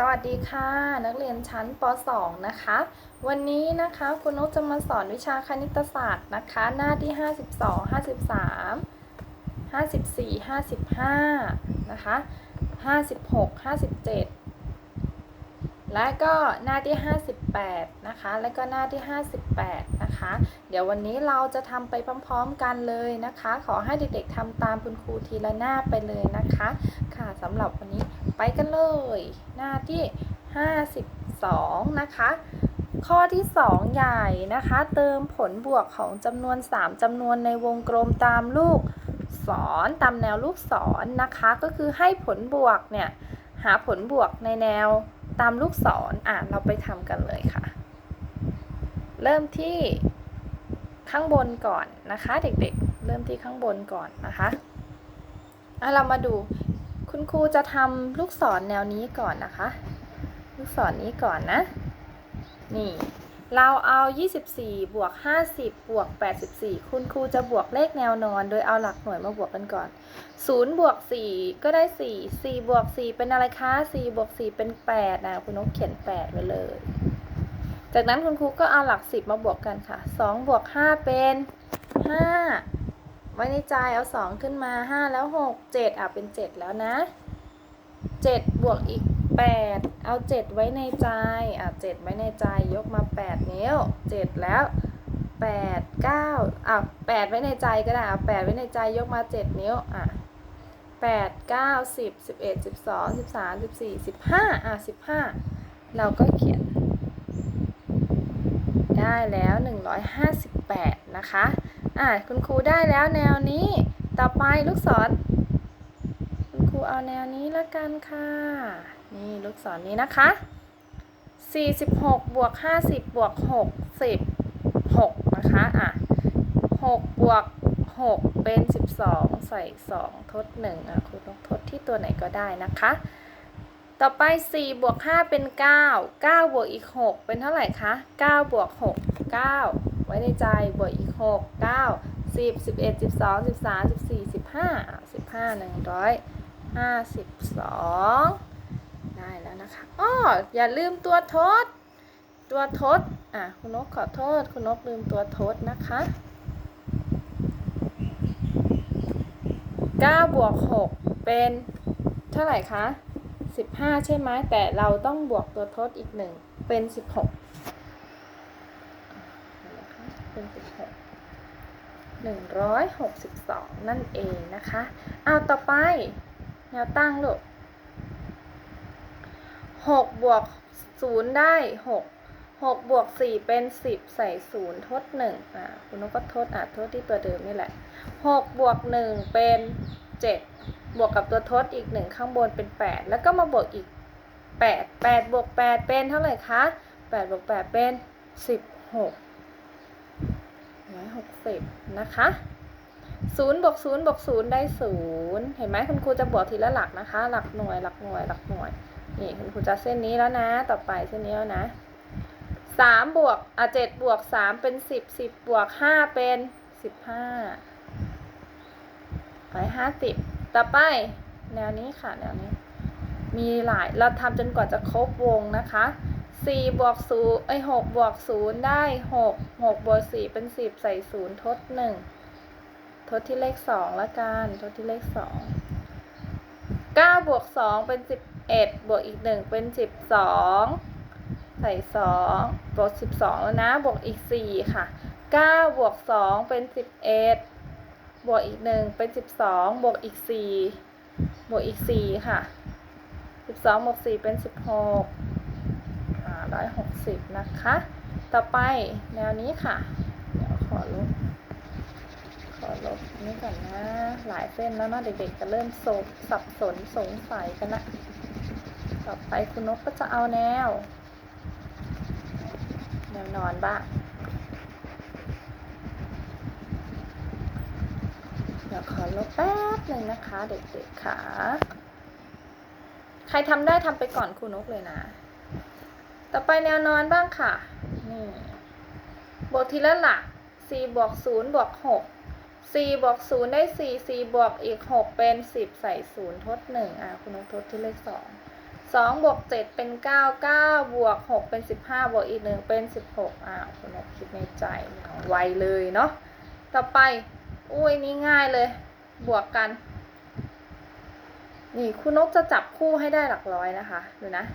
สวัสดีค่ะ นักเรียนชั้นป .2 นะคะ วันนี้นะคะคุณนกจะมาสอนวิชาคณิตศาสตร์นะคะ หน้าที่ 52 53 54 55 นะคะ 56 57 และก็หน้าที่ 58 นะคะ และก็หน้าที่ 58 นะคะ เดี๋ยววันนี้เราจะทำไปพร้อมๆกันเลยนะคะ ขอให้เด็กๆทำตามคุณครูทีละหน้าไปเลยนะคะ ค่ะสำหรับวันนี้ ไปกันเลย หน้าที่ 52 นะคะ ข้อที่ 2 ใหญ่นะคะ เติมผลบวกของจำนวน 3จำนวนในวงกลมตามลูกศรตามแนวลูกศรนนะคะ ก็คือให้ผลบวกเนี่ยหาผลบวกในแนวตามลูกศรอะเราไปทำกันเลยค่ะ เริ่มที่ข้างบนก่อนนะคะ เด็กๆ เริ่มที่ข้างบนก่อนนะคะอะเรามาดู คุณครูจะทำลูกศรแนวนี้ก่อนนะคะ ลูกศรนี้ก่อนนะ นี่ เราเอา 24 บวก 50 บวก 84 คุณครูจะบวกเลขแนวนอน โดยเอาหลักหน่วยมาบวกกันก่อน 0 บวก 4 ก็ได้ 4 4 บวก 4 เป็นอะไรคะ 4 บวก 4 เป็น 8 นะ คุณนกเขียน 8 ไว้เลย จากนั้นคุณครูก็เอาหลัก 10 มาบวกกันค่ะ 2 บวก 5 เป็น 5 ไว้ในใจเอา 2 ขึ้นมา 5 แล้ว 6 7อะเป็น 7 แล้วนะ 7 บวกอีก 8 เอา 7 ไว้ในใจอะ7 ไว้ในใจยกมา 8 นิ้ว 7 แล้ว 8 9อะ8 ไว้ในใจก็ได้อะ8ไว้ในใจยกมา 7 นิ้วอะ8 9 10 11 12 13 14 15อะ15 เราก็เขียน ได้แล้ว 158 นะคะ อะคุณครูได้แล้วแนวนี้ ต่อไปลูกศร คุณครูเอาแนวนี้ละกันค่ะ นี่ลูกศรนี้นะคะ 46 บวก 50 บวก 60 6 นะคะ อะ 6 บวก 6 เป็น 12 ใส่ 2 ทด 1 อะคุณต้องทดที่ตัวไหนก็ได้นะคะ ต่อไป 4 บวก 5 เป็น 9 9 บวกอีก 6 เป็นเท่าไหร่คะ 9 บวก 6 9 ไว้ในใจบวกอีก 6 9 10 11 12 13 14 15อะ15 152 ได้แล้วนะคะอ้ออย่าลืมตัวทด ตัวทด อะ คุณนกขอโทษ คุณนกลืมตัวทดนะคะ9บวก6เป็นเท่าไหร่คะ15 ใช่ไหมแต่เราต้องบวกตัวทดอีกหนึ่งเป็น 16 คูณสิบหกหนึ่งร้อยหกสิบสองนั่นเองนะคะเอาต่อไปแนวตั้งลูกหกบวกศูนย์ได้หกหกบวกสี่เป็นสิบใส่ศูนย์ทดหนึ่งอ่าคุณนกก็ทดอะทดที่ตัวเดิมนี่แหละหกบวกหนึ่งเป็นเจ็ดบวกกับตัวทดอีกหนึ่งข้างบนเป็นแปดแล้วก็มาบวกอีกแปดแปดบวกแปดเป็นเท่าไหร่คะแปดบวกแปดเป็นสิบหก 160 นะคะ0บวก0บวก0ได้ 0 เห็นไหมคุณครูจะบวกทีละหลักนะคะ หลักหน่วยหลักหน่วยหลักหน่วยนี่คุณครูจะเส้นนี้แล้วนะ ต่อไปเส้นนี้แล้วนะ3บวกอะ7บวก3เป็น10 10บวก5เป็น15ร้อยห้าสิบต่อไป แนวนี้ค่ะ แนวนี้ มีหลายเราทำจนกว่าจะครบวงนะคะ สี่บวกศูนย์ไอหกบวกศูนย์ได้หกหกบวกสี่เป็นสิบใส่ศูนย์ทดหนึ่งทดที่เลขสองละกันทดที่เลขสองเก้าบวกสองเป็นสิบเอ็ดบวกอีกหนึ่งเป็นสิบสองใส่สองบวกสิบสองแล้วนะบวกอีกสี่ค่ะเก้าบวกสองเป็นสิบเอ็ดบวกอีกหนึ่งเป็นสิบสองบวกอีกสี่บวกอีกสี่ค่ะสิบสองบวกสี่เป็นสิบหก อ่าร้อยหกสิบนะคะ ต่อไปแนวนี้ค่ะ เดี๋ยวขอลบ ขอลบนี้ก่อนนะ หลายเส้นแล้วเนาะเด็กๆจะเริ่มสบสับสนสงสัยกันละ ต่อไปคุณนกก็จะเอาแนว แนวนอนบ้างเดี๋ยวขอลบแป๊บหนึ่งนะคะ เด็กๆค่ะ ใครทำได้ทำไปก่อนครูนกเลยนะ ต่อไปแนวนอนบ้างค่ะ นี่ บวกทีละหลัก4บวก0บวก6 4บวก0ได้4 4บวกอีก6เป็น10ใส่0ทด1อะคุณนกทดที่เลข2สองบวกเจ็ดเป็นเก้าเก้าบวกหกเป็นสิบห้าบวกอีกหนึ่งเป็นสิบหกอ้าวคุณนกคิดในใจองไวเลยเนาะ ต่อไป อุ้ยนี่ง่ายเลย บวกกัน นี่คุณนกจะจับคู่ให้ได้หลักร้อยนะคะ ดูนะ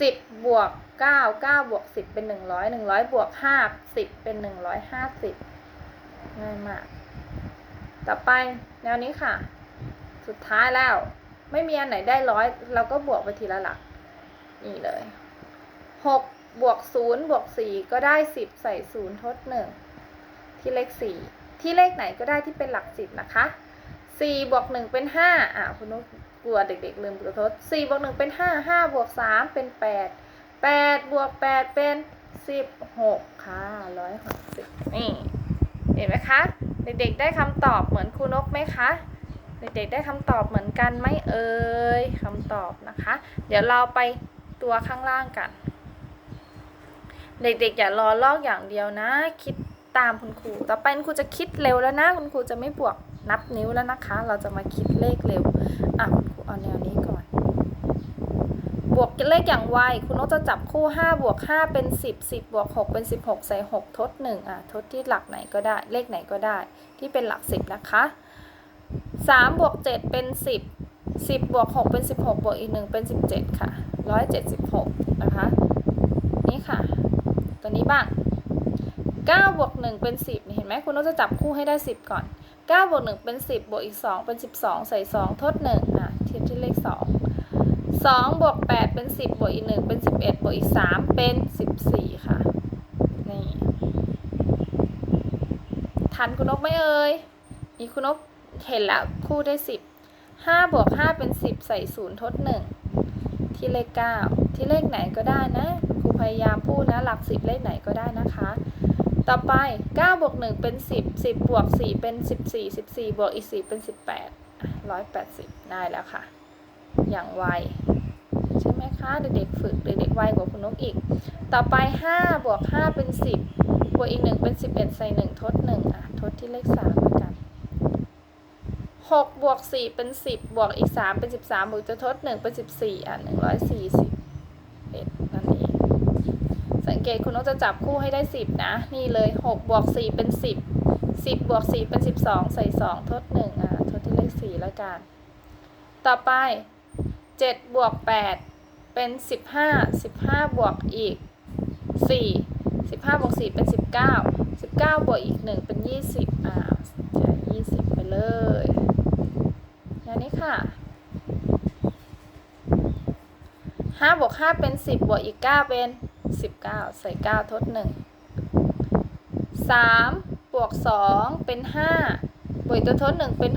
สิบบวกเก้าเก้าบวกสิบเป็นหนึ่งร้อยหนึ่งร้อยบวกห้าสิบเป็นหนึ่งร้อยห้าสิบง่ายมาก ต่อไปแนวนี้ค่ะ สุดท้ายแล้ว ไม่มีอันไหนได้ร้อยเราก็บวกไปทีละหลัก นี่เลยหกบวกศูนย์บวกสี่ก็ได้สิบใส่ศูนย์ทดหนึ่งที่เลขสี่ที่เลขไหนก็ได้ที่เป็นหลักสิบนะคะสี่บวกหนึ่งเป็นห้าอะคุณนุก กลัวเด็กๆลืมตัวทดสี่บวกหนึ่งเป็นห้าห้าบวกสามเป็นแปดแปดบวกแปดเป็นสิบหกค่ะร้อยหกสิบนี่เห็นไหมคะ เด็กๆได้คำตอบเหมือนครูนกไหมคะ เด็กๆได้คำตอบเหมือนกันไหมเอ่ยคำตอบนะคะ เดี๋ยวเราไปตัวข้างล่างกัน เด็กๆอย่ารอลอกอย่างเดียวนะ คิดตามคุณครู ต่อไปคุณครูจะคิดเร็วแล้วนะ คุณครูจะไม่บวก นับนิ้วแล้วนะคะ เราจะมาคิดเลขเร็ว อะคุณครูเอาแนวนี้ก่อน บวกเลขอย่างไว คุณนกจะจับคู่ 5 บวก 5 เป็น 10 10 บวก 6 เป็น 16 ใส่ 6 ทด 1 อะ ทดที่หลักไหนก็ได้ เลขไหนก็ได้ ที่เป็นหลัก 10 นะคะ 3 บวก 7 เป็น 10 10 บวก 6 เป็น 16 บวกอีก 1 เป็น 17 ค่ะ 176 นะคะ นี่ค่ะ ตัวนี้บ้าง 9บวก1เป็น 10 เห็นไหมคุณนกจะจับคู่ให้ได้ 10 ก่อน 9บวก1เป็น 10บวกอีก 2 เป็น 12 ใส่ 2 ทด 1 อะเทียบที่เลข 2 2บวก8เป็น 10บวกอีก 1 เป็น 11บวกอีก 3 เป็น 14 ค่ะ นี่ ทันคุณนกไหมเอ่ยนี่คุณนกเห็นแล้วคู่ได้ 10 5บวก5เป็น 10 ใส่ 0 ทด 1 ที่เลข 9 ที่เลขไหนก็ได้นะคุณครูพยายามพูดนะ หลัก 10 เลขไหนก็ได้นะคะ ต่อไป9บวก1เป็น 10 10บวก4เป็น 14 14บวกอีก4เป็น 18 180 ได้แล้วค่ะ อย่างไวใช่ไหมคะเด็กๆฝึกเด็กๆไวกว่าคุณนกอีก ต่อไป5บวก5เป็น 10 บวกอีก 1 เป็น 11 ใส่ 1 ทด 1 อะ ทดที่เลข3แล้วกัน6บวก4เป็น 10 บวกอีก 3 เป็น 13บวกจะทด 1 เป็น 14 อะ 140เอ็ดนั่นเอง สัง เกตคุณนกจะจับคู่ให้ได้ 10 นะ นี่เลย6บวก4เป็น 10 10บวก4เป็น 12 ใส่ 2 ทด 1 อะทดที่เลข4แล้วกัน ต่อไป7บวก8เป็น 15 15 บวกอีก 4 15บวก4เป็น 19 19 บวกอีก 1 เป็น 20 อ่าจะ20 ไปเลยอย่างนี้ค่ะ5บวก5เป็น 10 บวกอีก 9 เป็น 19 ใส่ 9 ทด 1 3 บวก 2 เป็น 5 บวกตัวทด 1 เป็น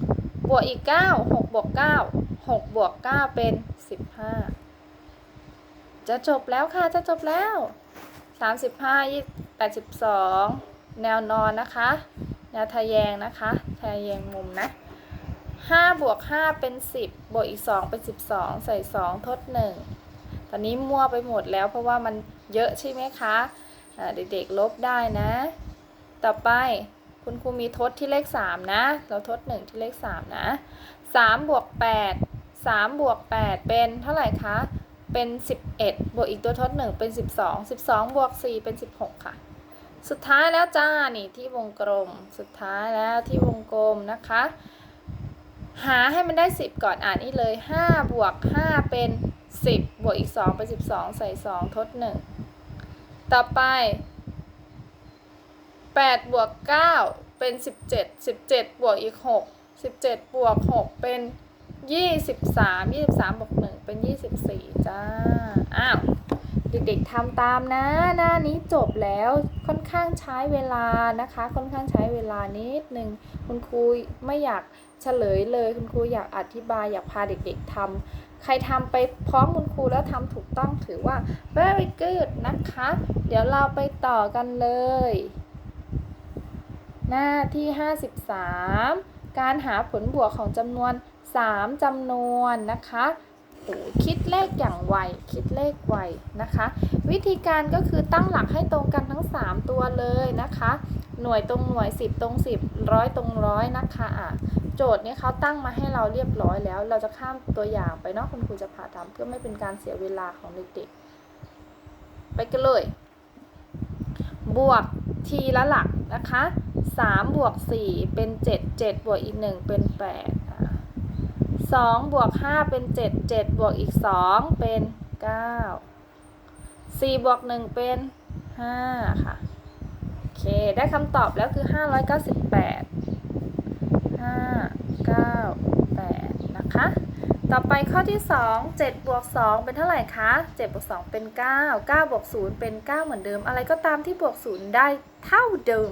6 บวกอีก 9 6 บวก 9 6 บวก 9 เป็น 15 จะจบแล้วค่ะ จะจบแล้ว 35 82 แนวนอนนะคะ แนวทะแยงนะคะ ทะแยงมุมนะ5บวก 5 เป็น 10 บวกอีก 2 เป็น 12 ใส่ 2 ทด 1 ตอนนี้มั่วไปหมดแล้วเพราะว่ามันเยอะใช่ไหมคะะเด็กๆลบได้นะ ต่อไปคุณครูมีทดที่เลข 3 นะ เราทด 1 ที่เลข 3 นะ3บวก8 3บวก8เป็นเท่าไหร่คะ เป็น 11 บวกอีกตัวทด 1 เป็น 12 12 บวก 4 เป็น 16 ค่ะ สุดท้ายแล้วจ้า นี่ที่วงกลม สุดท้ายแล้วที่วงกลมนะคะ หาให้มันได้ 10 ก่อนอ่านนี่เลย 5 บวก 5 เป็น 10 บวกอีก 2 เป็น 12 ใส่ 2 ทด 1 ต่อไป 8 บวก 9 เป็น 17 17 บวกอีก 6 17 บวก 6 เป็น 23 23 บวก 1 เป็น 24 จ้า อ้าว เด็กๆทำตามนะ หน้านี้จบแล้วค่อนข้างใช้เวลานะคะ ค่อนข้างใช้เวลานิดนึง คุณครูไม่อยากเฉลยเลย คุณครูอยากอธิบายอยากพาเด็กๆทำ ใครทำไปพร้อมคุณครูแล้วทำถูกต้องถือว่า very good นะคะ เดี๋ยวเราไปต่อกันเลย หน้าที่ 53 การหาผลบวกของจำนวน 3จำนวนนะคะโอ้คิดเลขอย่างไว คิดเลขไวนะคะ วิธีการก็คือตั้งหลักให้ตรงกันทั้ง 3 ตัวเลยนะคะ หน่วยตรงหน่วย 10 ตรง 10 ร้อยตรงร้อยนะคะอะ โจทย์นี่ยเขาตั้งมาให้เราเรียบร้อยแล้ว เราจะข้ามตัวอย่างไปเนาะคุณครูจะพาทำเพื่อไม่เป็นการเสียเวลาของเด็กๆ ไปกันเลย บวกทีละหลักนะคะ3บวก4เป็น 7 7 บวกอีก 1 เป็น 8 2 บวก 5 เป็น 7 7 บวกอีก 2 เป็น 9 4 บวก 1 เป็น 5 ค่ะ โอเค ได้คำตอบแล้วคือ 598 5 9 8 นะคะ ต่อไปข้อที่ 2 7บวก2เป็นเท่าไหร่คะ 7บวก2เป็น 9 9บวก0เป็น 9 เหมือนเดิม อะไรก็ตามที่บวก0ได้เท่าเดิม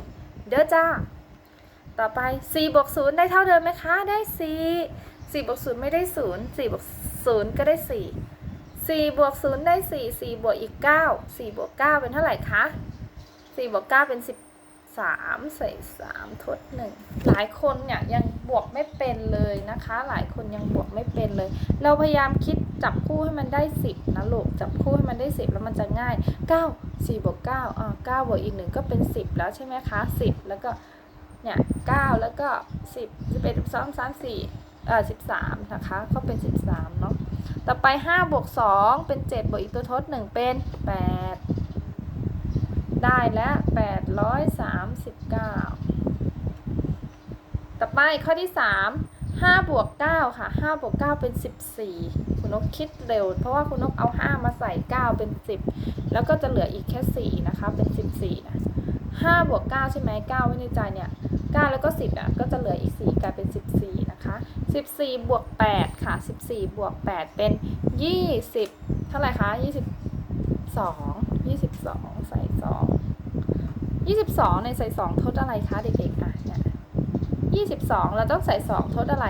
เด้อจ้า ต่อไป4บวก0ได้เท่าเดิมไหมคะ ได้ 4 4บวก0ไม่ได้ 0 4บวก0ก็ได้ 4 4บวก0ได้ 4 4 บวกอีก 9 4 บวก 9 เป็นเท่าไหร่คะ 4 บวก 9 เป็น 13ใส่3ทด1หลายคนเนี่ยยังบวกไม่เป็นเลยนะคะ หลายคนยังบวกไม่เป็นเลย เราพยายามคิดจับคู่ให้มันได้10นะลูกจับคู่ให้มันได้10แล้วมันจะง่าย9 4บวก9อ่า9บวกอีก1ก็เป็น10แล้วใช่ไหมคะ10แล้วก็เนี่ย9แล้วก็10 11 12 3 4เอ่อ13นะคะก็เป็น13เนาะต่อไป5บวก2เป็น7บวกอีกตัวทด1เป็น8 ได้แล้ว839 ต่อไปข้อที่ 3 5บวก9ค่ะ5บวก9เป็น 14 คุณนกคิดเร็ว เพราะว่าคุณนกเอา 5 มาใส่ 9 เป็น 10 แล้วก็จะเหลืออีกแค่ 4 นะคะ เป็น 14นะ5บวก9ใช่ไหม9ไว้ในใจเนี่ย9แล้วก็ 10อะก็จะเหลืออีก 4 กลายเป็น 14 นะคะ 14 บวก 8 ค่ะ 14 บวก 8 เป็น 20 เท่าไหร่คะ 22 ใส่2 22ในใส่2ทดอะไรคะเด็กๆอะเนี่ย22เราต้องใส่2ทดอะไร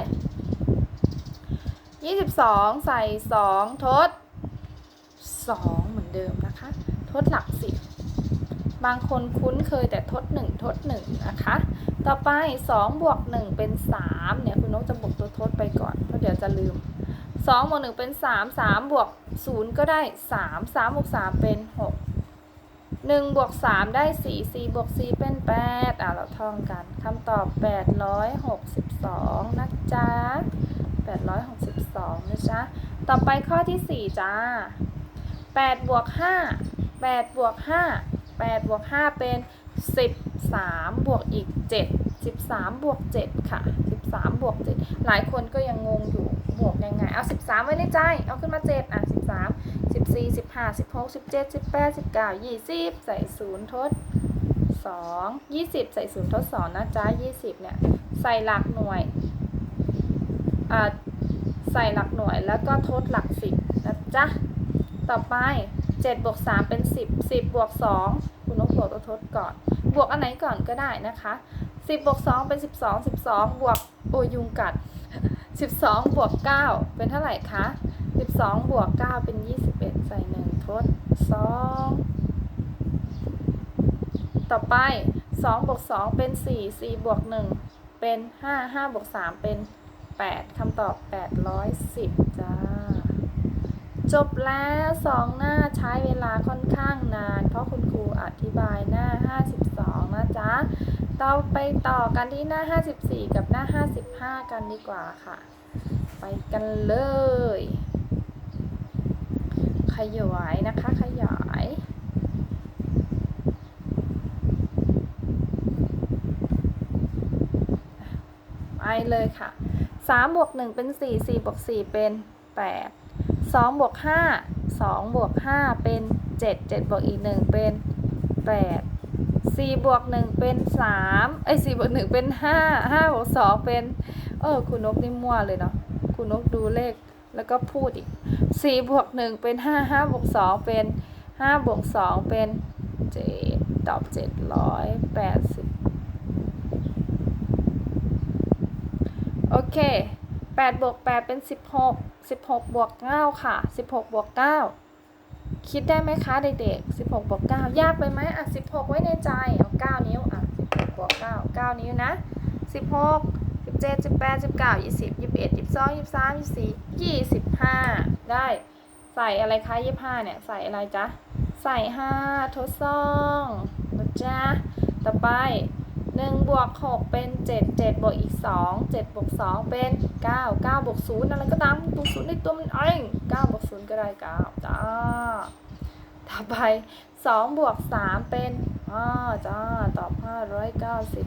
22ใส่2ทด2เหมือนเดิมนะคะ ทดหลัก10บบางคนคุ้นเคยแต่ทด1ทด1นะคะ ต่อไป2บวก1เป็น3เนี่ยคุณนกจะบวกตัวทดไปก่อนเพราะเดี๋ยวจะลืม2บวก1เป็น3 3บวก0ก็ได้3 3บวก3เป็น6 1บวก3ได้4 4บวก4เป็น 8 อะ เราท่องกันคำตอบ 862 นะจ๊ะ 862 นะจ๊ะ ต่อไปข้อที่ 4 จ้า8บวก5 8บวก5 8บวก5เป็น 13 บวกอีก 7 13 บวก 7 ค่ะ 13 บวก 7 หลายคนก็ยังงงอยู่บวกยังไง เอา 13 ไว้ในใจ เอาขึ้นมา 7 อะ 13 14 15 16 17 18 19 20ใส่0ทด2 20ใส่0ทด2นะจ๊ะ20เนี่ย ใส่หลักหน่วยอ่าใส่หลักหน่วยแล้วก็ทดหลัก10นะจ๊ะ ต่อไป7บวก3เป็น10 10บวก2คุณนกบวกตัวทดก่อน บวกอันไหนก่อนก็ได้นะคะ10บวก2เป็น12 12บวกโอยุงกัด12บวก9เป็นเท่าไหร่คะ12บวก9เป็น21ใส่1ท ด2ต่อไป2บวก2เป็น4 4บวก1เป็น5 5บวก3เป็น8คำตอบ810จ้า จบแล้วสองหน้าใช้เวลาค่อนข้างนาน เพราะคุณครูอธิบายหน้า52นะจ๊ะต่อไปต่อกันที่หน้า 54 กับหน้า 55 กันดีกว่าค่ะ ไปกันเลย ขยายนะคะขยายไปเลยค่ะ3บวก1เป็น 4 4บวก4เป็น 8 2บวก5 2บวก5เป็น 7 7บวกอีก 1 เป็น 8 4บวก1เป็น 3 เอ้ย4บวก1เป็น 5 5บวก2เป็น เออคุณนกนี่มั่วเลยเนาะคุณนกดูเลข แล้วก็พูดอีก4บวก1เป็น5 5บวก2เป็น5บวก2เป็น7ตอบ780โอเค8บวก8เป็น16 16บวก9ค่ะ16บวก9คิดได้ไหมคะเด็กๆ16บวก9ยากไปไหมอะ16ไว้ในใจเอา9นิ้วอะ16บวก9 9นิ้วนะ 16 17 18 19 20 21 22 23 24 25ได้ใส่อะไรคะ25เนี่ย ใส่อะไรจ๊ะ ใส่5ทดสองนะจ๊ะ ต่อไปหนึ่งบวกหกเป็นเจ็ดเจ็ดบวกอีกสองเจ็ดบวกสองเป็นเก้าเก้าบวกศูนย์อะไรก็ตามบวกศูนย์ในตัวมันเองเก้าบวกศูนย์ก็ได้เก้าจ้าต่อไปสองบวกสามเป็นอ่าจ้าตอบห้าร้อยเก้าสิบ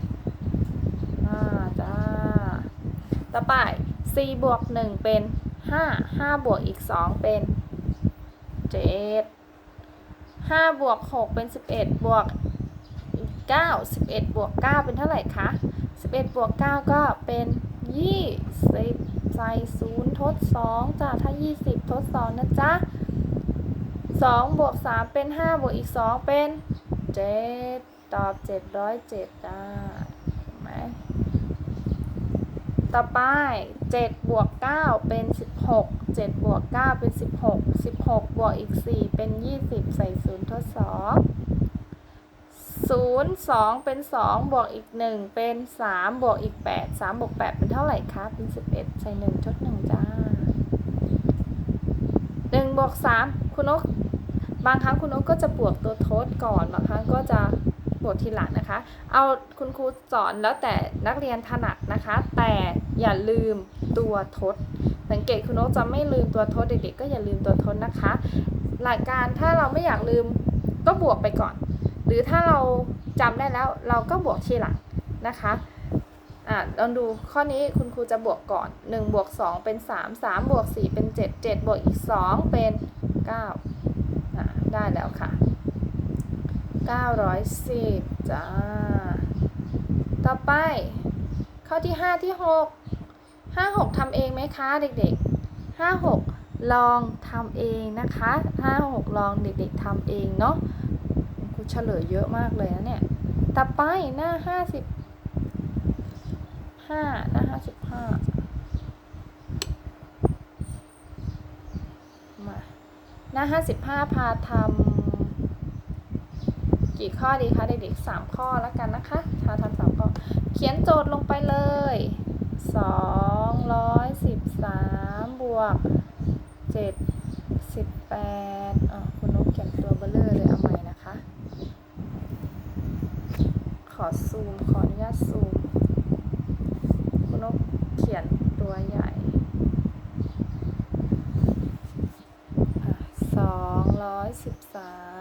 ห้าจ้า ต่อไปสี่บวกหนึ่งเป็นห้าห้าบวกอีกสองเป็นเจ็ดห้าบวกหกเป็นสิบเอ็ดบวกอีกเก้าสิบเอ็ดบวกเก้าเป็นเท่าไหร่คะสิบเอ็ดบวกเก้าก็เป็นยี่สิบใส่ศูนย์ทดสองจ้าถ้ายี่สิบทดสองนะจ๊ะสองบวกสามเป็นห้าบวกอีกสองเป็นเจ็ดตอบเจ็ดร้อยเจ็ดได้เห็นไหม ต่อไปเจ็ดบวกเก้าเป็นสิบหกเจ็ดบวกเก้าเป็นสิบหกสิบหกบวกอีกสี่เป็นยี่สิบใส่ศูนย์ทดสองศูนย์สองเป็นสองบวกอีกหนึ่งเป็นสามบวกอีกแปดสามบวกแปดเป็นเท่าไหร่คะ เป็นสิบเอ็ดใส่หนึ่งทดหนึ่งจ้าหนึ่งบวกสามคุณนก บางครั้งคุณนกก็จะบวกตัวทดก่อน บางครั้งก็จะ บวกทีหลังนะคะ เอาคุณครูสอนแล้วแต่นักเรียนถนัดนะคะ แต่อย่าลืมตัวทด สังเกตคุณนกจะไม่ลืมตัวทดเด็กๆก็อย่าลืมตัวทดนะคะ หลักการถ้าเราไม่อยากลืมก็บวกไปก่อน หรือถ้าเราจำได้แล้วเราก็บวกทีหลังนะคะอะลองดูข้อนี้คุณครูจะบวกก่อน1บวก2เป็น3 3บวก4เป็น7 7บวกอีก 2 เป็น9อะได้แล้วค่ะ 910จ้า ต่อไป ข้อที่ 5 ที่ 6 5 6ทำเองไหมคะเด็กๆ 5 6 ลองทำเองนะคะ 5 6 ลองเด็กๆทำเองเนาะครูเฉลยเยอะมากเลยนะเนี่ย ต่อไปหน้า 50ห้าหน้าห้าสิบห้ามา หน้าห้าสิบห้าพาทำ กี่ข้อดีคะเด็กๆ3ข้อแล้วกันนะคะชาทำสามข้อ เขียนโจทย์ลงไปเลย 213 บวก 78อะคุณนกเขียนตัวเบลเลอร์เลยเอาใหม่นะคะ ขอซูม ขออนุญาตซูม คุณนกเขียนตัวใหญ่213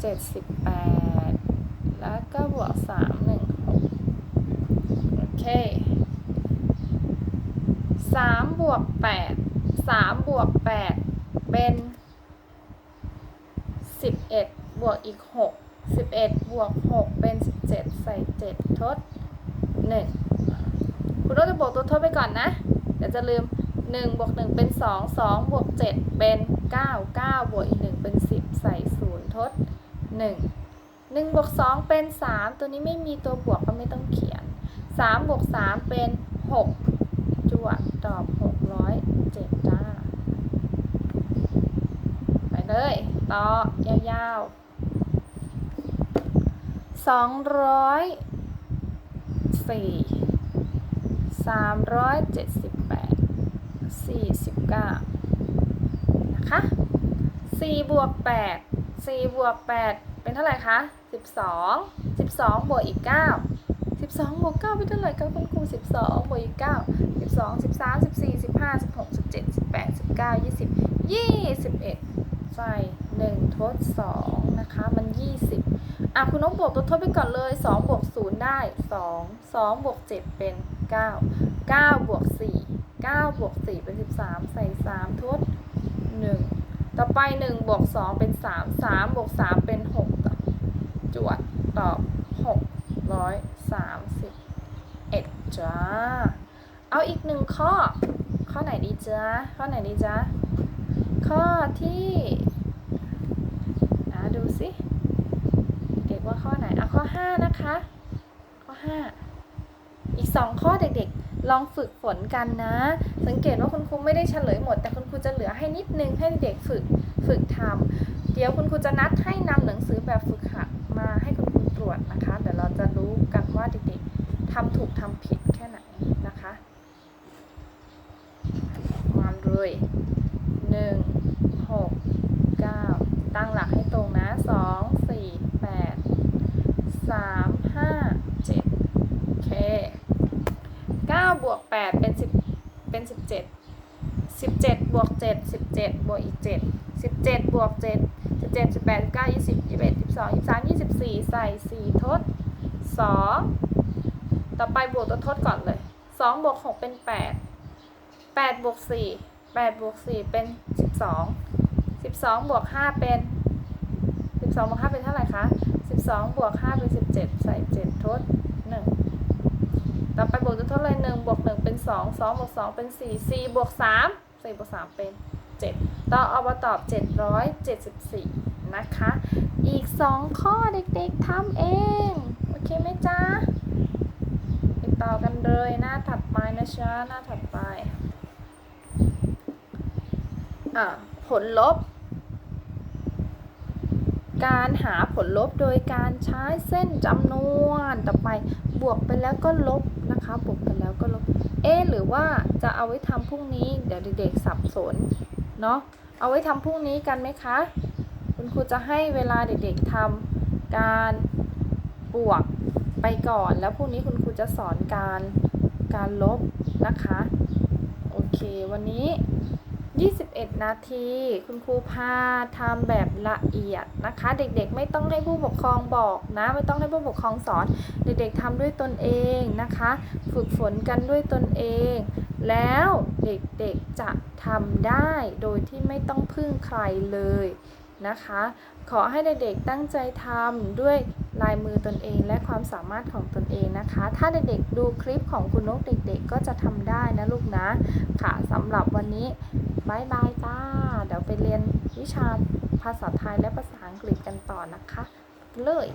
เจ็ดสิบแปดแล้วก็บวกสามหนึ่งหกโอเคสามบวกแปดสามบวกแปดเป็นสิบเอ็ดบวกอีกหกสิบเอ็ดบวกหกเป็นสิบเจ็ดใส่เจ็ดทดหนึ่งคุณต้องจะบวกตัวทดไปก่อนนะ เดี๋ยวจะลืม1บวก1เป็น2 2บวก7เป็น9 9บวกอีก1เป็น10ใส่0ทด 1 1บวก2เป็น 3 ตัวนี้ไม่มีตัวบวกก็ไม่ต้องเขียน 3 บวก 3 เป็น 6 จวดตอบ 607จ้า ไปเลย ต่อยาวๆ204สามร้อยเจ็ดสิบแปดสี่สิบเก้านะคะสี่บวกแปดสี่บวกแปด เป็นเท่าไหร่คะสิบสองสิบวกอีกเก้าสิบวกเก้าเป็นเท่าไหร่คะคุณครูสิบสองบวกอีกเก้าสิบสองสิบสามสิบสี่สิบห้าสิบหกสิบเจ็ดสิบแปดสิบเก้ายี่สิบยี่สิบเอ็ดใส่หนึ่งทดสองนะคะ มันยี่สิบอะ คุณนกบวกตัวทดไปก่อนเลย 2 บวก 0 ได้ 2 2 บวก 7 เป็น 9 9 บวก 4 9 บวก 4 เป็น 13 ใส่ 3 ทด 1 ต่อไป1บวก2เป็น 3 3บวก3เป็น 6 ต่อจวดตอบ631จ้า เอาอีกหนึ่งข้อ ข้อไหนดีจ้าข้อไหนดีจ้าข้อที่อะดูสิเด็กว่าข้อไหนอะข้อ 5 นะคะ ข้อ 5 อีก 2 ข้อเด็กๆ ลองฝึกฝนกันนะ สังเกตว่าคุณครูไม่ได้เฉลยหมด แต่คุณครูจะเหลือให้นิดนึงให้เด็กฝึกฝึกทำเดี๋ยวคุณครูจะนัดให้นำหนังสือแบบฝึกหัดมาให้คุณครูตรวจนะคะเดี๋ยวเราจะรู้กันว่าเด็กๆทำถูกทำผิดแค่ไหนนะคะ มาเลยหนึ่งหกเก้าตั้งหลักให้ตรงนะสองสี่แปดสามห้าเจ็ด 7บวก7 17 บวกอีก 7 17 บวก 7 17 18 19 20 21 22 23 24 ใส่ 4 ทด 2 ต่อไปบวกตัวทดก่อนเลย 2 บวก 6 เป็น 8 8 บวก 4 8 บวก 4 เป็น 12 12 บวก 5 เป็น 12 บวก 5 เป็นเท่าไหร่คะ 12 บวก 5 เป็น 17 ใส่ 7 ทด 1 ต่อไปบวกตัวทดเลย 1 บวก 1 เป็น 2 2 บวก 2 เป็น 4 4 บวก 3 4บวก3เป็น7ต่อเอามาตอบ 774 นะคะ อีก 2 ข้อเด็กๆทำเอง โอเคไหมจ๊ะไปต่อกันเลยหน้าถัดไปนะจ๊ะหน้าถัดไป อะ ผลลบ การหาผลลบโดยการใช้เส้นจำนวน ต่อไปบวกไปแล้วก็ลบนะคะ บวกไปแล้วก็ลบ เอ๊ะหรือว่าจะเอาไว้ทำพรุ่งนี้ เดี๋ยวเด็กๆสับสนเนาะเอาไว้ทำพรุ่งนี้กันไหมคะ คุณครูจะให้เวลาเด็กๆทำการบวกไปก่อน แล้วพรุ่งนี้คุณครูจะสอนการการลบนะคะ โอเค วันนี้ 21 นาที คุณครูพาทำแบบละเอียดนะคะ เด็กๆไม่ต้องให้ผู้ปกครองบอกนะ ไม่ต้องให้ผู้ปกครองสอน เด็กๆทำด้วยตนเองนะคะ ฝึกฝนกันด้วยตนเอง แล้วเด็กๆจะทำได้โดยที่ไม่ต้องพึ่งใครเลยนะคะ ขอให้เด็กๆตั้งใจทำด้วย ลายมือตนเองและความสามารถของตนเองนะคะ ถ้าเด็กๆดูคลิปของคุณนกเด็กๆ ก็จะทำได้นะลูกนะค่ะสำหรับวันนี้บายบายจ้า เดี๋ยวไปเรียนวิชาภาษาไทยและภาษาอังกฤษกันต่อนะคะ เลย